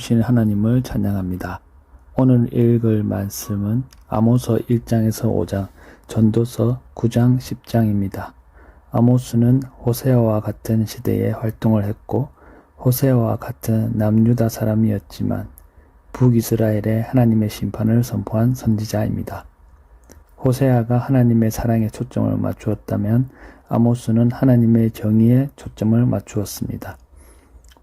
공의로우신 하나님을 찬양합니다. 오늘 읽을 말씀은 아모서 1장에서 5장, 전도서 9장 10장입니다. 아모스는 호세아와 같은 시대에 활동을 했고 호세아와 같은 남유다 사람이었지만 북이스라엘에 하나님의 심판을 선포한 선지자입니다. 호세아가 하나님의 사랑에 초점을 맞추었다면 아모스는 하나님의 정의에 초점을 맞추었습니다.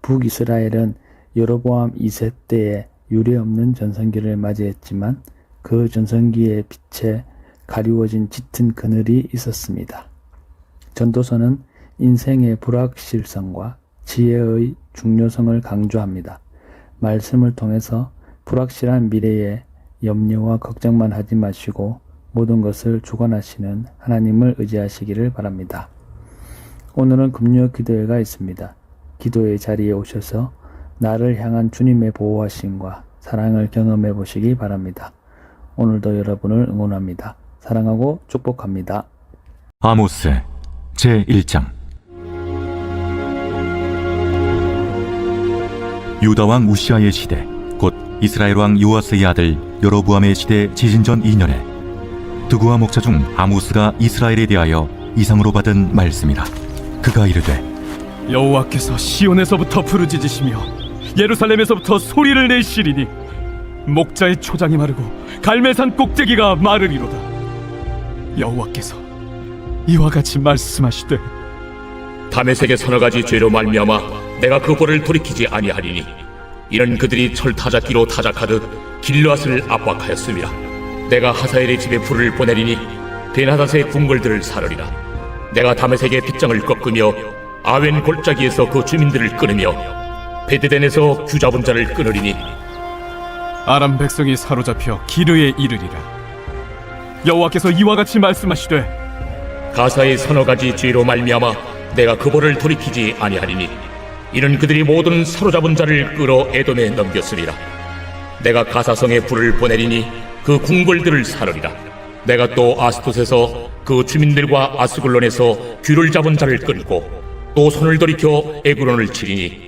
북이스라엘은 여로보암 2세 때에 유례없는 전성기를 맞이했지만 그 전성기의 빛에 가리워진 짙은 그늘이 있었습니다. 전도서는 인생의 불확실성과 지혜의 중요성을 강조합니다. 말씀을 통해서 불확실한 미래에 염려와 걱정만 하지 마시고 모든 것을 주관하시는 하나님을 의지하시기를 바랍니다. 오늘은 금요 기도회가 있습니다. 기도의 자리에 오셔서 나를 향한 주님의 보호하심과 사랑을 경험해 보시기 바랍니다. 오늘도 여러분을 응원합니다. 사랑하고 축복합니다. 아모스 제1장 유다 왕 우시아의 시대 곧 이스라엘 왕 요아스의 아들 여로보암의 시대 지진전 2년에 두구와 목자 중 아모스가 이스라엘에 대하여 이상으로 받은 말씀이라 그가 이르되 여호와께서 시온에서부터 부르짖으시며 예루살렘에서부터 소리를 내시리니 목자의 초장이 마르고 갈매산 꼭대기가 마르리로다. 여호와께서 이와 같이 말씀하시되 다메섹의 서너 가지 죄로 말미암아 내가 그 벌을 돌이키지 아니하리니 이는 그들이 철 타작기로 타작하듯 길르앗을 압박하였음이라. 내가 하사엘의 집에 불을 보내리니 베나닷의 궁궐들을 사르리라. 내가 다메섹의 빗장을 꺾으며 아웬 골짜기에서 그 주민들을 끊으며 베드덴에서 규 잡은 자를 끊으리니 아람 백성이 사로잡혀 기르에 이르리라. 여호와께서 이와 같이 말씀하시되 가사의 서너 가지 죄로 말미암아 내가 그 벌을 돌이키지 아니하리니 이는 그들이 모든 사로잡은 자를 끌어 에돔에 넘겼으리라. 내가 가사성에 불을 보내리니 그 궁궐들을 사르리라. 내가 또 아스토스에서 그 주민들과 아스글론에서 귀를 잡은 자를 끊고 또 손을 돌이켜 에그론을 치리니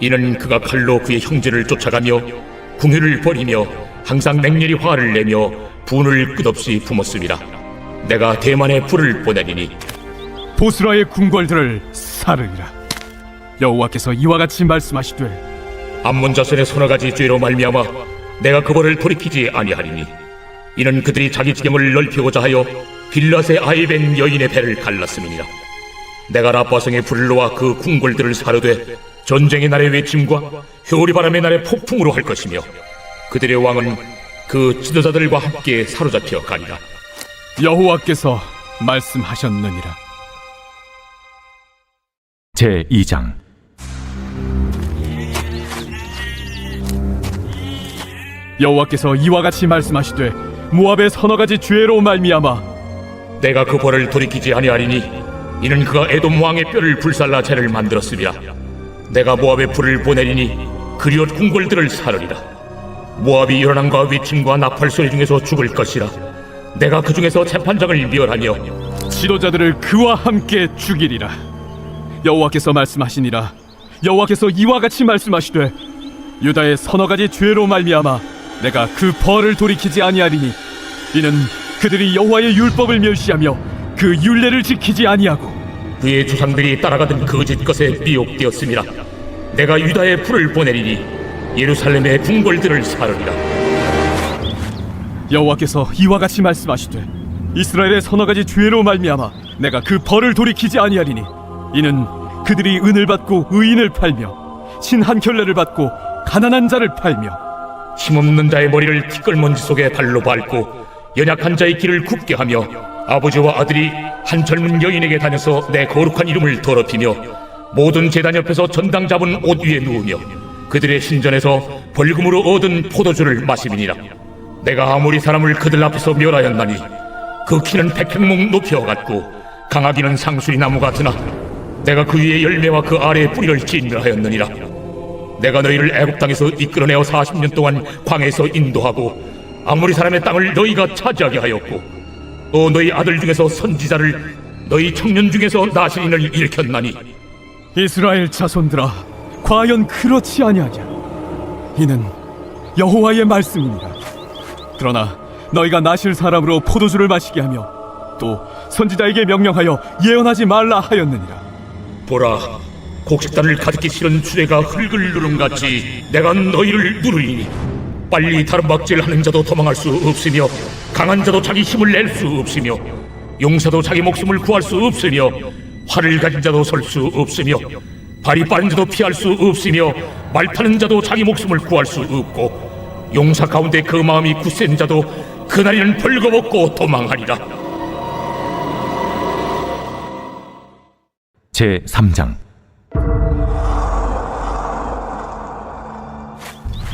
이는 그가 칼로 그의 형제를 쫓아가며 궁유를 버리며 항상 맹렬히 화를 내며 분을 끝없이 품었습니다. 내가 대만에 불을 보내리니. 보스라의 궁궐들을 사르리라. 여호와께서 이와 같이 말씀하시되 암몬 자손의 서너 가지 죄로 말미암아 내가 그 벌을 돌이키지 아니하리니. 이는 그들이 자기 지경을 넓히고자 하여 빌라의 아이벤 여인의 배를 갈랐음이니라. 내가 라빠성의 불로와 그 궁궐들을 사르되 전쟁의 날의 외침과 효리 바람의 날의 폭풍으로 할 것이며 그들의 왕은 그 지도자들과 함께 사로잡혀 가리라. 여호와께서 말씀하셨느니라. 제 2장. 여호와께서 이와 같이 말씀하시되 모압의 서너 가지 죄로 말미암아 내가 그 벌을 돌이키지 아니하리니 이는 그가 에돔 왕의 뼈를 불살라 죄를 만들었으리라 내가 모압에 불을 보내리니 그리옷 궁궐들을 사르리라. 모압이 요란함과 외침과 나팔 소리 중에서 죽을 것이라. 내가 그 중에서 재판장을 멸하며 지도자들을 그와 함께 죽이리라. 여호와께서 말씀하시니라. 여호와께서 이와 같이 말씀하시되 유다의 서너 가지 죄로 말미암아 내가 그 벌을 돌이키지 아니하리니 이는 그들이 여호와의 율법을 멸시하며 그 율례를 지키지 아니하고 그의 조상들이 따라가던 거짓 것에 미혹되었음이라 내가 유다에 불을 보내리니 예루살렘의 궁궐들을 사르리라. 여호와께서 이와 같이 말씀하시되 이스라엘의 서너 가지 죄로 말미암아 내가 그 벌을 돌이키지 아니하리니 이는 그들이 은을 받고 의인을 팔며 신한 켤레를 받고 가난한 자를 팔며 힘없는 자의 머리를 티끌먼지 속에 발로 밟고 연약한 자의 길을 굽게 하며 아버지와 아들이 한 젊은 여인에게 다녀서 내 거룩한 이름을 더럽히며 모든 제단 옆에서 전당 잡은 옷 위에 누우며 그들의 신전에서 벌금으로 얻은 포도주를 마심이니라. 내가 아무리 사람을 그들 앞에서 멸하였나니 그 키는 백행목 높여갔고 강하기는 상수리 나무 같으나 내가 그 위에 열매와 그 아래에 뿌리를 진멸하였느니라. 내가 너희를 애굽 땅에서 이끌어내어 40년 동안 광에서 인도하고 아무리 사람의 땅을 너희가 차지하게 하였고 또 너희 아들 중에서 선지자를 너희 청년 중에서 나신인을 일으켰나니. 이스라엘 자손들아 과연 그렇지 아니하냐? 이는 여호와의 말씀이니라 그러나 너희가 나실 사람으로 포도주를 마시게 하며 또 선지자에게 명령하여 예언하지 말라 하였느니라. 보라 곡식단을 가득히 실은 수레가 흙을 누름같이 내가 너희를 누르리니 빨리 다른 박질하는 자도 도망할 수 없으며 강한 자도 자기 힘을 낼 수 없으며 용사도 자기 목숨을 구할 수 없으며 활을 가진 자도 설 수 없으며 발이 빠른 자도 피할 수 없으며 말 타는 자도 자기 목숨을 구할 수 없고 용사 가운데 그 마음이 굳센 자도 그날에는 벌거벗고 도망하리라. 제 3장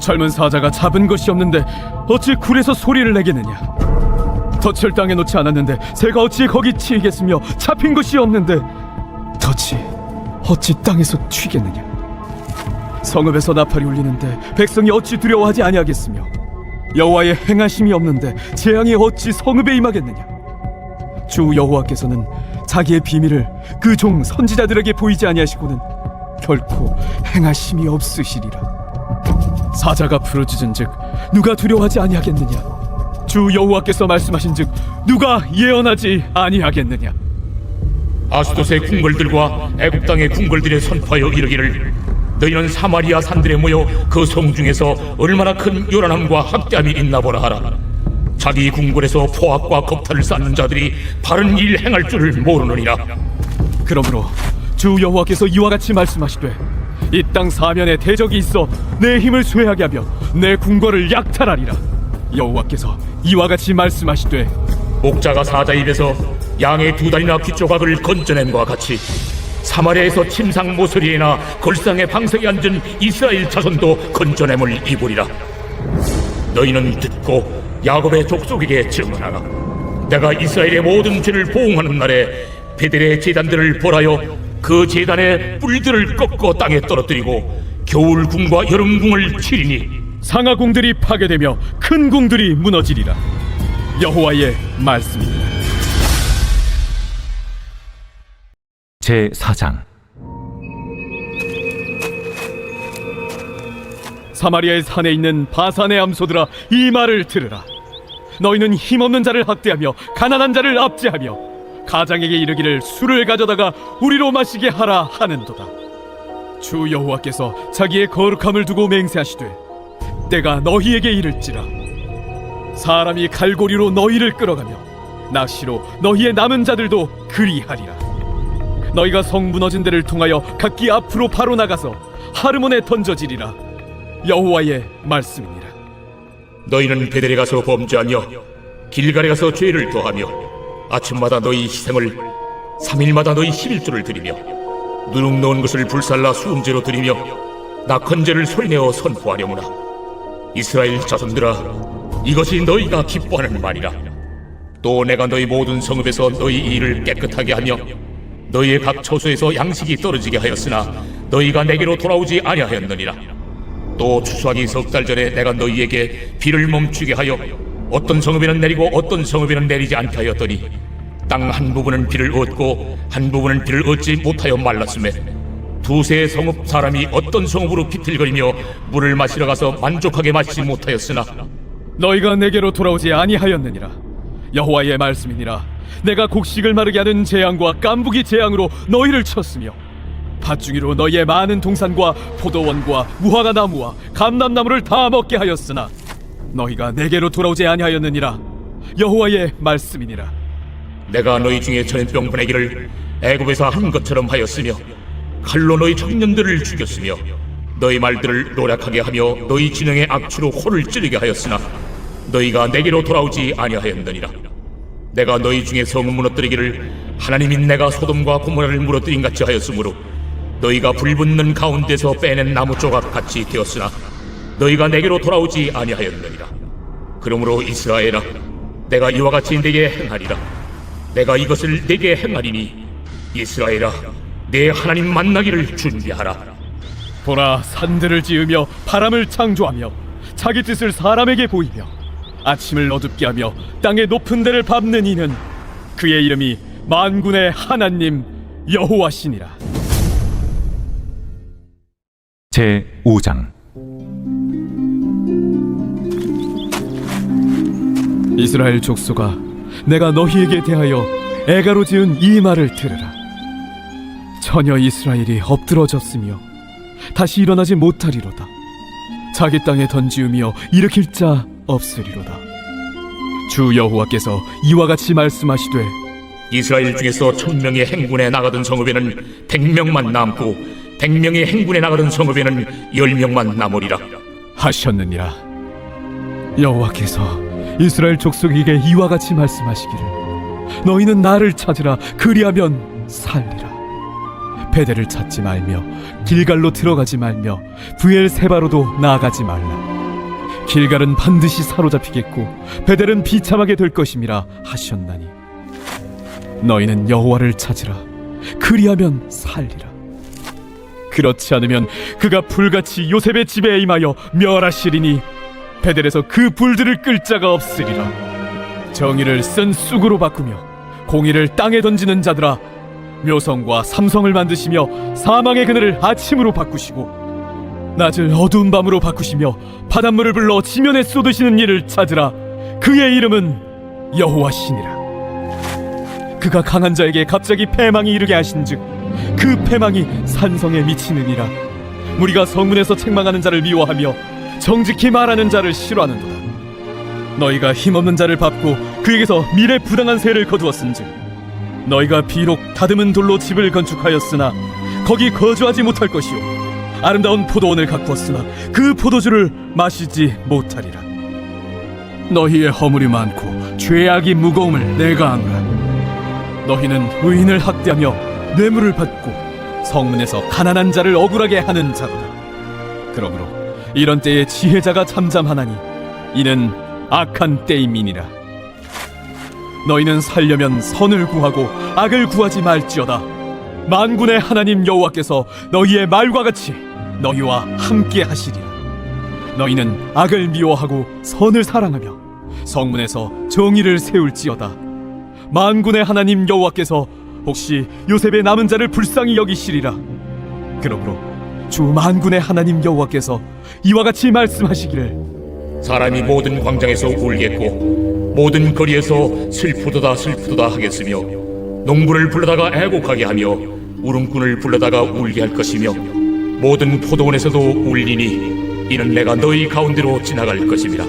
젊은 사자가 잡은 것이 없는데 어찌 굴에서 소리를 내겠느냐? 덫을 땅에 놓지 않았는데 새가 어찌 거기 치이겠으며 잡힌 것이 없는데 덫이 어찌 땅에서 튀겠느냐? 성읍에서 나팔이 울리는데 백성이 어찌 두려워하지 아니하겠으며 여호와의 행하심이 없는데 재앙이 어찌 성읍에 임하겠느냐? 주 여호와께서는 자기의 비밀을 그 종 선지자들에게 보이지 아니하시고는 결코 행하심이 없으시리라 사자가 부르짖은즉 누가 두려워하지 아니하겠느냐? 주 여호와께서 말씀하신즉 누가 예언하지 아니하겠느냐? 아스도스의 궁궐들과 애굽 땅의 궁궐들에 선포하여 이르기를 너희는 사마리아 산들에 모여 그 성 중에서 얼마나 큰 요란함과 학대함이 있나 보라 하라. 자기 궁궐에서 포악과 겁탈을 쌓는 자들이 바른 일 행할 줄을 모르느니라. 그러므로 주 여호와께서 이와 같이 말씀하시되 이 땅 사면에 대적이 있어 내 힘을 쇠하게 하며 내 궁궐을 약탈하리라. 여호와께서 이와 같이 말씀하시되 목자가 사자 입에서 양의 두 다리나 귀조각을 건져낸과 같이 사마리아에서 침상 모서리에나 걸상의 방석에 앉은 이스라엘 자손도 건져냄을 입으리라. 너희는 듣고 야곱의 족속에게 증언하라. 내가 이스라엘의 모든 죄를 보응하는 날에 베델의 제단들을 벌하여 그 제단의 뿔들을 꺾어 땅에 떨어뜨리고 겨울 궁과 여름 궁을 치리니 상하궁들이 파괴되며 큰 궁들이 무너지리라. 여호와의 말씀입니다. 제 4장. 사마리아의 산에 있는 바산의 암소들아 이 말을 들으라. 너희는 힘없는 자를 학대하며 가난한 자를 압제하며 가장에게 이르기를 술을 가져다가 우리로 마시게 하라 하는도다. 주 여호와께서 자기의 거룩함을 두고 맹세하시되 때가 너희에게 이를지라. 사람이 갈고리로 너희를 끌어가며 낚시로 너희의 남은 자들도 그리하리라. 너희가 성 무너진 데를 통하여 각기 앞으로 바로 나가서 하르몬에 던져지리라. 여호와의 말씀이니라. 너희는 베델에 가서 범죄하며 길갈에 가서 죄를 더하며 아침마다 너희 희생을 삼일마다 너희 십일조를 드리며 누룩 넣은 것을 불살라 수음제로 드리며 낙헌제를 소리내어 선포하려무나. 이스라엘 자손들아 이것이 너희가 기뻐하는 말이라. 또 내가 너희 모든 성읍에서 너희 일을 깨끗하게 하며 너희의 각 처소에서 양식이 떨어지게 하였으나 너희가 내게로 돌아오지 아니하였느니라. 또 추수하기 석 달 전에 내가 너희에게 비를 멈추게 하여 어떤 성읍에는 내리고 어떤 성읍에는 내리지 않게 하였더니 땅 한 부분은 비를 얻고 한 부분은 비를 얻지 못하여 말랐음에 두세 성읍 사람이 어떤 성읍으로 비틀거리며 물을 마시러 가서 만족하게 마시지 못하였으나 너희가 내게로 돌아오지 아니하였느니라. 여호와의 말씀이니라. 내가 곡식을 마르게 하는 재앙과 깐부기 재앙으로 너희를 쳤으며 밭중이로 너희의 많은 동산과 포도원과 무화과 나무와 감람나무를 다 먹게 하였으나 너희가 내게로 돌아오지 아니하였느니라. 여호와의 말씀이니라. 내가 너희 중에 전염병 보내기를 애굽에서 한 것처럼 하였으며 칼로 너희 청년들을 죽였으며 너희 말들을 노력하게 하며 너희 진영의 악취로 코를 찌르게 하였으나 너희가 내게로 돌아오지 아니하였느니라. 내가 너희 중에 성을 무너뜨리기를 하나님이 내가 소돔과 고모라를 무너뜨린 같이 하였으므로 너희가 불붙는 가운데서 빼낸 나무 조각 같이 되었으나 너희가 내게로 돌아오지 아니하였느니라. 그러므로 이스라엘아 내가 이와 같이 내게 행하리라. 내가 이것을 내게 행하리니 이스라엘아 내 하나님 만나기를 준비하라. 보라 산들을 지으며 바람을 창조하며 자기 뜻을 사람에게 보이며 아침을 어둡게 하며 땅의 높은 데를 밟는 이는 그의 이름이 만군의 하나님 여호와시니라. 제 5장 이스라엘 족속아 내가 너희에게 대하여 애가로 지은 이 말을 들으라. 전혀 이스라엘이 엎드러졌으며 다시 일어나지 못하리로다. 자기 땅에 던지우며 일으킬 자 없으리로다. 주 여호와께서 이와 같이 말씀하시되 이스라엘 중에서 천명의 행군에 나가던 성읍에는 백명만 남고 백명의 행군에 나가던 성읍에는 열명만 남으리라. 하셨느니라. 여호와께서 이스라엘 족속에게 이와 같이 말씀하시기를 너희는 나를 찾으라 그리하면 살리라. 베델을 찾지 말며 길갈로 들어가지 말며 부엘세바로도 나아가지 말라. 길갈은 반드시 사로잡히겠고 베델은 비참하게 될 것임이라 하셨나니. 너희는 여호와를 찾으라 그리하면 살리라. 그렇지 않으면 그가 불같이 요셉의 집에 임하여 멸하시리니 베델에서 그 불들을 끌 자가 없으리라. 정의를 쓴 쑥으로 바꾸며 공의를 땅에 던지는 자들아 묘성과 삼성을 만드시며 사망의 그늘을 아침으로 바꾸시고 낮을 어두운 밤으로 바꾸시며 바닷물을 불러 지면에 쏟으시는 이를 찾으라. 그의 이름은 여호와시니라. 그가 강한 자에게 갑자기 패망이 이르게 하신즉 그 패망이 산성에 미치느니라. 무리가 성문에서 책망하는 자를 미워하며 정직히 말하는 자를 싫어하는도다. 너희가 힘없는 자를 밟고 그에게서 미래 부당한 세를 거두었은즉 너희가 비록 다듬은 돌로 집을 건축하였으나 거기 거주하지 못할 것이요 아름다운 포도원을 가꾸었으나 그 포도주를 마시지 못하리라. 너희의 허물이 많고 죄악이 무거움을 내가 아노라. 너희는 의인을 학대하며 뇌물을 받고 성문에서 가난한 자를 억울하게 하는 자로다. 그러므로 이런 때에 지혜자가 잠잠하나니 이는 악한 때임이니라. 너희는 살려면 선을 구하고 악을 구하지 말지어다. 만군의 하나님 여호와께서 너희의 말과 같이 너희와 함께 하시리라. 너희는 악을 미워하고 선을 사랑하며 성문에서 정의를 세울지어다. 만군의 하나님 여호와께서 혹시 요셉의 남은 자를 불쌍히 여기시리라. 그러므로 주 만군의 하나님 여호와께서 이와 같이 말씀하시기를. 사람이 모든 광장에서 울겠고 모든 거리에서 슬프도다 슬프도다 하겠으며 농부를 불러다가 애곡하게 하며 울음꾼을 불러다가 울게 할 것이며 모든 포도원에서도 울리니 이는 내가 너희 가운데로 지나갈 것임이라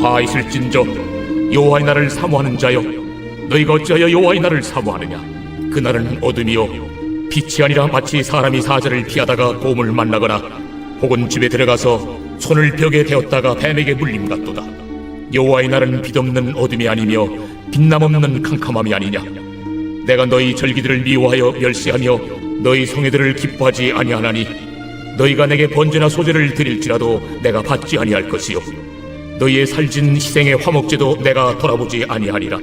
화 있을진저 여호와의 날을 사모하는 자여 너희가 어찌하여 여호와의 날을 사모하느냐? 그날은 어둠이요 빛이 아니라 마치 사람이 사자를 피하다가 곰을 만나거나 혹은 집에 들어가서 손을 벽에 대었다가 뱀에게 물림 같도다. 여호와의 날은 빛없는 어둠이 아니며 빛남 없는 캄캄함이 아니냐. 내가 너희 절기들을 미워하여 멸시하며 너희 성회들을 기뻐하지 아니하나니 너희가 내게 번제나 소제를 드릴지라도 내가 받지 아니할 것이요 너희의 살진 희생의 화목제도 내가 돌아보지 아니하리라.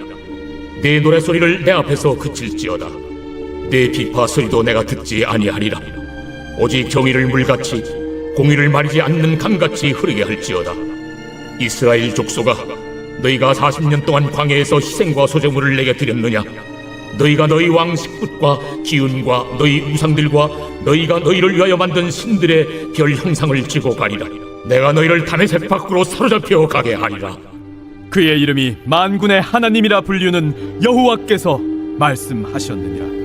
내 노래소리를 내 앞에서 그칠지어다. 내 비파 소리도 내가 듣지 아니하리라. 오직 정의를 물같이 공의를 마리지 않는 강같이 흐르게 할지어다. 이스라엘 족속아, 너희가 40년 동안 광야에서 희생과 소제물을 내게 드렸느냐? 너희가 너희 왕식굿과 기운과 너희 우상들과 너희가 너희를 위하여 만든 신들의 별 형상을 지고 가리라. 내가 너희를 다메섹 밖으로 사로잡혀 가게 하리라. 그의 이름이 만군의 하나님이라 불리는 여호와께서 말씀하셨느니라.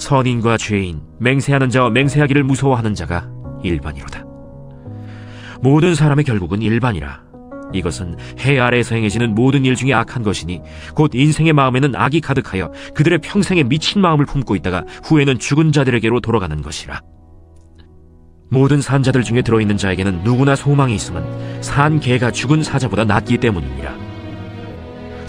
선인과 죄인, 맹세하는 자와 맹세하기를 무서워하는 자가 일반이로다. 모든 사람의 결국은 일반이라. 이것은 해 아래에서 행해지는 모든 일 중에 악한 것이니 곧 인생의 마음에는 악이 가득하여 그들의 평생에 미친 마음을 품고 있다가 후에는 죽은 자들에게로 돌아가는 것이라. 모든 산자들 중에 들어있는 자에게는 누구나 소망이 있음은 산 개가 죽은 사자보다 낫기 때문이니라.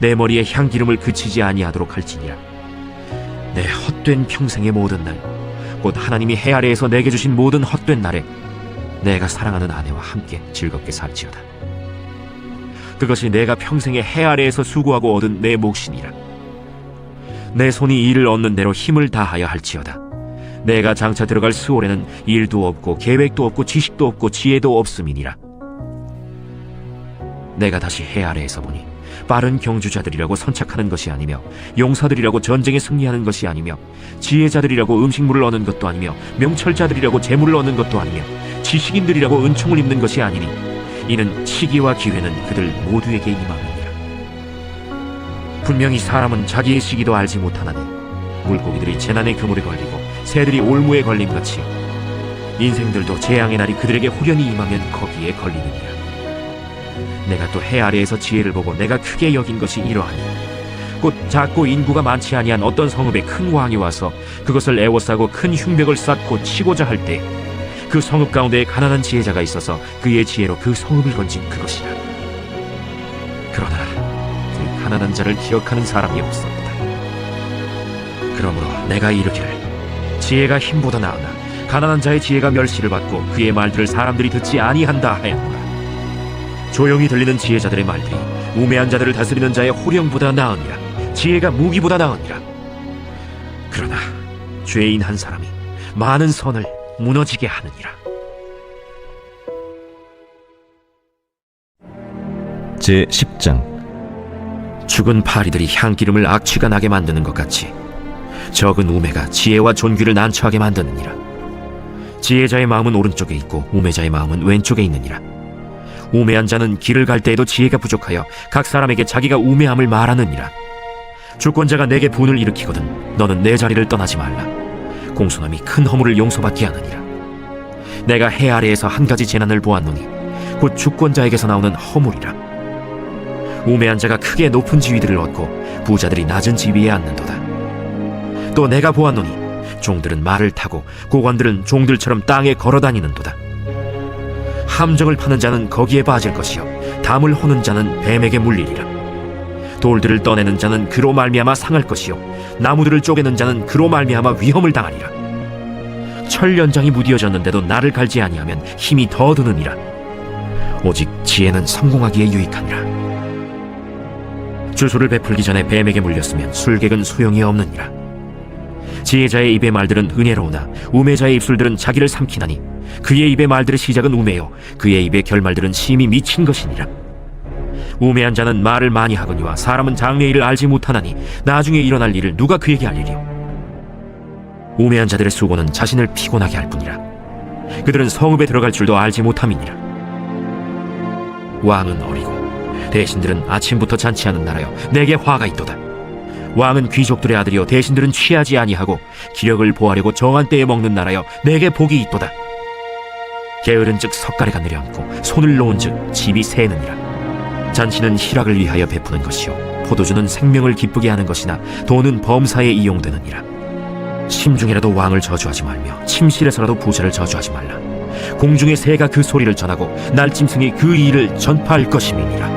내 머리에 향기름을 그치지 아니하도록 할지니라. 내 헛된 평생의 모든 날, 곧 하나님이 해 아래에서 내게 주신 모든 헛된 날에 내가 사랑하는 아내와 함께 즐겁게 살지어다. 그것이 내가 평생에 해 아래에서 수고하고 얻은 내 몫이니라. 내 손이 일을 얻는 대로 힘을 다하여 할지어다. 내가 장차 들어갈 수월에는 일도 없고 계획도 없고 지식도 없고 지혜도 없음이니라. 내가 다시 해 아래에서 보니 빠른 경주자들이라고 선착하는 것이 아니며 용사들이라고 전쟁에 승리하는 것이 아니며 지혜자들이라고 음식물을 얻는 것도 아니며 명철자들이라고 재물을 얻는 것도 아니며 지식인들이라고 은총을 입는 것이 아니니 이는 시기와 기회는 그들 모두에게 임함이니라. 분명히 사람은 자기의 시기도 알지 못하나니 물고기들이 재난의 그물에 걸리고 새들이 올무에 걸림같이 인생들도 재앙의 날이 그들에게 후련히 임하면 거기에 걸리느니라 내가 또 해 아래에서 지혜를 보고 내가 크게 여긴 것이 이러하니. 곧 작고 인구가 많지 아니한 어떤 성읍에 큰 왕이 와서 그것을 애워싸고 큰 흉벽을 쌓고 치고자 할 때 그 성읍 가운데 가난한 지혜자가 있어서 그의 지혜로 그 성읍을 건진 그것이라. 그러나 그 가난한 자를 기억하는 사람이 없었다. 그러므로 내가 이르기를 지혜가 힘보다 나으나 가난한 자의 지혜가 멸시를 받고 그의 말들을 사람들이 듣지 아니한다 하였노라 조용히 들리는 지혜자들의 말들이 우매한 자들을 다스리는 자의 호령보다 나으니라. 지혜가 무기보다 나으니라. 그러나 죄인 한 사람이 많은 선을 무너지게 하느니라. 제 10장. 죽은 파리들이 향기름을 악취가 나게 만드는 것 같이 적은 우매가 지혜와 존귀를 난처하게 만드느니라. 지혜자의 마음은 오른쪽에 있고 우매자의 마음은 왼쪽에 있느니라 우매한 자는 길을 갈 때에도 지혜가 부족하여 각 사람에게 자기가 우매함을 말하느니라. 주권자가 내게 분을 일으키거든 너는 내 자리를 떠나지 말라. 공손함이 큰 허물을 용서받게 하느니라. 내가 해 아래에서 한 가지 재난을 보았노니 곧 주권자에게서 나오는 허물이라. 우매한 자가 크게 높은 지위들을 얻고 부자들이 낮은 지위에 앉는도다. 또 내가 보았노니 종들은 말을 타고 고관들은 종들처럼 땅에 걸어 다니는도다. 함정을 파는 자는 거기에 빠질 것이요. 담을 호는 자는 뱀에게 물리리라. 돌들을 떠내는 자는 그로 말미암아 상할 것이요. 나무들을 쪼개는 자는 그로 말미암아 위험을 당하리라. 철 연장이 무디어졌는데도 나를 갈지 아니하면 힘이 더 드느니라. 오직 지혜는 성공하기에 유익하니라. 주소를 베풀기 전에 뱀에게 물렸으면 술객은 소용이 없느니라 지혜자의 입의 말들은 은혜로우나 우매자의 입술들은 자기를 삼키나니 그의 입의 말들의 시작은 우매요. 그의 입의 결말들은 심히 미친 것이니라. 우매한 자는 말을 많이 하거니와 사람은 장래 일을 알지 못하나니 나중에 일어날 일을 누가 그에게 알리리요? 우매한 자들의 수고는 자신을 피곤하게 할 뿐이라. 그들은 성읍에 들어갈 줄도 알지 못함이니라. 왕은 어리고 대신들은 아침부터 잔치하는 나라여 내게 화가 있도다 왕은 귀족들의 아들이요 대신들은 취하지 아니하고 기력을 보하려고 정한 때에 먹는 나라여 내게 복이 있도다. 게으른즉 석가래가 내려앉고 손을 놓은즉 집이 새느니라. 잔치는 희락을 위하여 베푸는 것이요 포도주는 생명을 기쁘게 하는 것이나 돈은 범사에 이용되느니라. 심중이라도 왕을 저주하지 말며 침실에서라도 부자를 저주하지 말라. 공중의 새가 그 소리를 전하고 날짐승이 그 일을 전파할 것임이니라